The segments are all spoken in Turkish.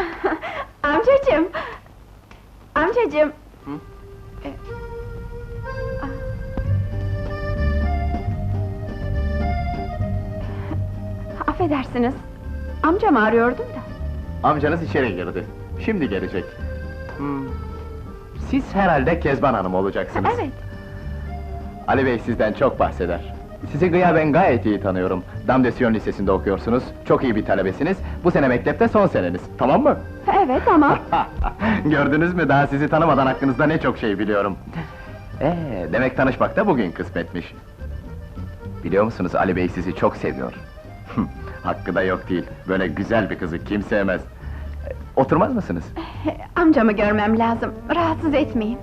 Amcacığım! Amcacığım! Hı? E, ah. Affedersiniz, amcamı arıyordum da. Amcanız içeri girdi. Şimdi gelecek. Hmm. Siz herhalde Kezban Hanım olacaksınız. Evet, Ali Bey sizden çok bahseder. Sizi gıyaben gayet iyi tanıyorum. Damdesyon Lisesi'nde okuyorsunuz, çok iyi bir talebesiniz. Bu sene mektepte son seneniz, tamam mı? evet ama... Gördünüz mü, daha sizi tanımadan hakkınızda ne çok şey biliyorum. Ee, demek tanışmak da bugün kısmetmiş. Biliyor musunuz, Ali Bey sizi çok seviyor. Hakkı da yok değil, böyle güzel bir kızı kim sevmez. Ee, Oturmaz mısınız? Amcamı görmem lazım, rahatsız etmeyin.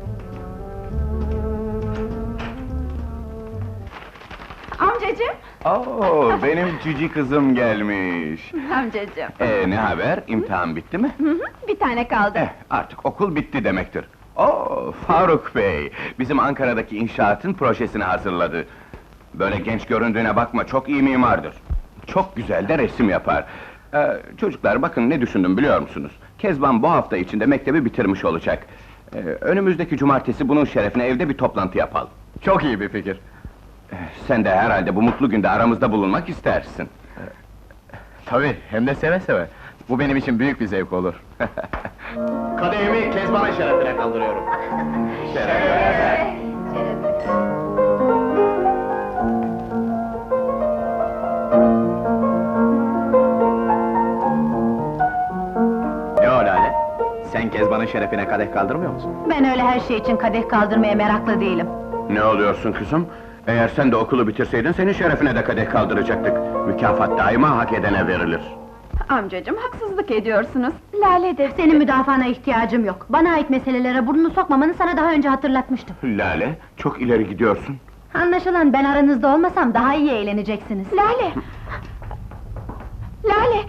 Amcacığım! Oo, benim cici kızım gelmiş. Amcacığım! Ee, ne haber? İmtihan bitti mi? Hı hı, bir tane kaldı. Eh, artık okul bitti demektir. Oo, Faruk Bey, bizim Ankara'daki inşaatın projesini hazırladı. Böyle genç göründüğüne bakma, çok iyi mimardır. Çok güzel de resim yapar. Ee, çocuklar bakın ne düşündüm biliyor musunuz? Kezban bu hafta içinde mektebi bitirmiş olacak. Ee, önümüzdeki cumartesi bunun şerefine evde bir toplantı yapalım. Çok iyi bir fikir. Sen de herhalde bu mutlu günde aramızda bulunmak istersin. Tabii, hem de seve seve. Bu benim için büyük bir zevk olur. Kadehimi Kezban'ın şerefine kaldırıyorum. Ne o Lale? Sen Kezban'ın şerefine kadeh kaldırmıyor musun? Ben öyle her şey için kadeh kaldırmaya meraklı değilim. Ne oluyorsun kızım? Eğer sen de okulu bitirseydin senin şerefine de kadeh kaldıracaktık. Mükafat daima hak edene verilir. Amcacığım, haksızlık ediyorsunuz. Lale de... Senin müdafana ihtiyacım yok. Bana ait meselelere burnunu sokmamanı sana daha önce hatırlatmıştım. Lale, çok ileri gidiyorsun. Anlaşılan ben aranızda olmasam daha iyi eğleneceksiniz. Lale! Lale!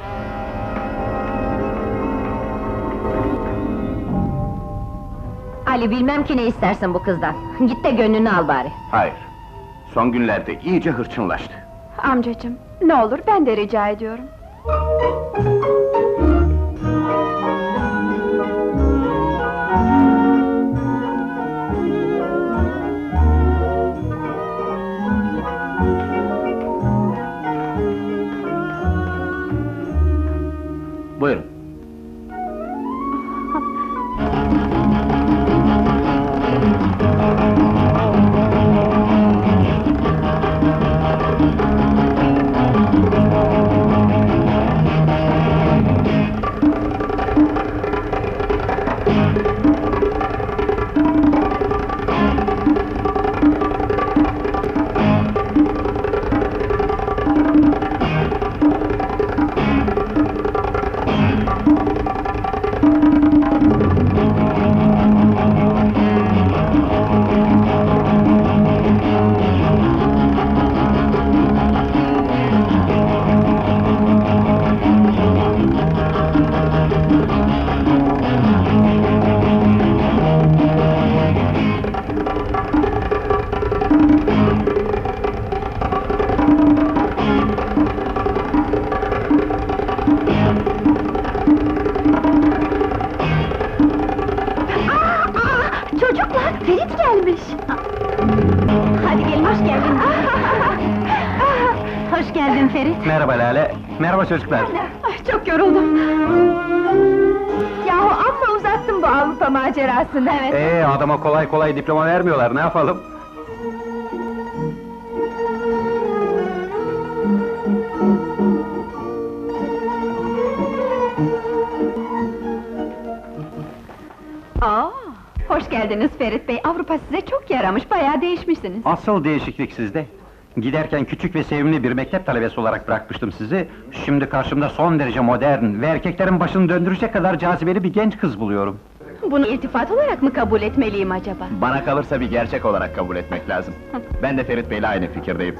Ali bilmem ki ne istersin bu kızdan. Git de gönlünü al bari. Hayır. Son günlerde iyice hırçınlaştı. Amcacığım, ne olur ben de rica ediyorum. Çocuklar, gelmiş! Hadi gelin hoş geldin. hoş geldin Ferit. Merhaba Lale, merhaba çocuklar. Ay, çok yoruldum. Yahu amma uzattım bu Avrupa macerasını. Evet. Ee, adama kolay kolay diploma vermiyorlar, ne yapalım? Geldiniz Ferit Bey. Avrupa size çok yaramış, bayağı değişmişsiniz. Asıl değişiklik sizde. Giderken küçük ve sevimli bir mektep talebesi olarak bırakmıştım sizi. Şimdi karşımda son derece modern ve erkeklerin başını döndürecek kadar cazibeli bir genç kız buluyorum. Bunu iltifat olarak mı kabul etmeliyim acaba? Bana kalırsa bir gerçek olarak kabul etmek lazım. Ben de Ferit Bey'le aynı fikirdeyim.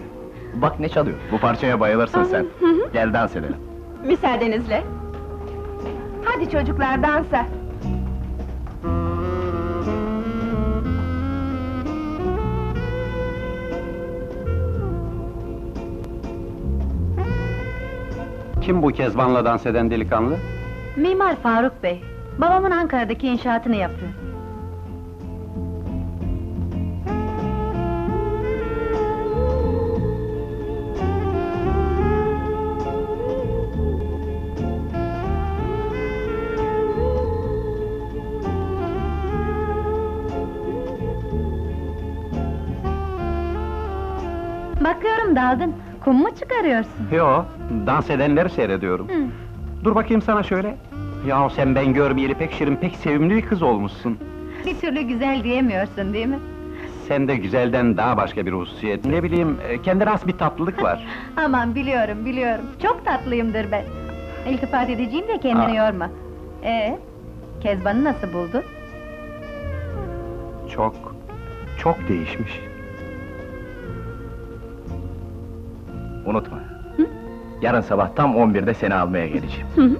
Bak ne çalıyor, bu parçaya bayılırsın sen. Gel dans edelim. Müsaadenizle. Hadi çocuklar dansa. Kim bu Kezban'la dans eden delikanlı? Mimar Faruk Bey. Babamın Ankara'daki inşaatını yapıyor. Bakıyorum daldın. Kum mu çıkarıyorsun? Yo, dans edenleri seyrediyorum. Hı. Dur bakayım sana şöyle. Ya sen ben görmeyeli pek şirin, pek sevimli bir kız olmuşsun. Bir türlü güzel diyemiyorsun değil mi? Sende güzelden daha başka bir hususiyet. Ne bileyim, e, kendine has bir tatlılık var. Aman biliyorum, biliyorum. Çok tatlıyımdır ben. İltifat edeceğim de kendini Aa. yorma. Ee, Kezban'ı nasıl buldun? çok, çok değişmiş. Unutma. Yarın sabah tam 11'de seni almaya geleceğim. Hı hı.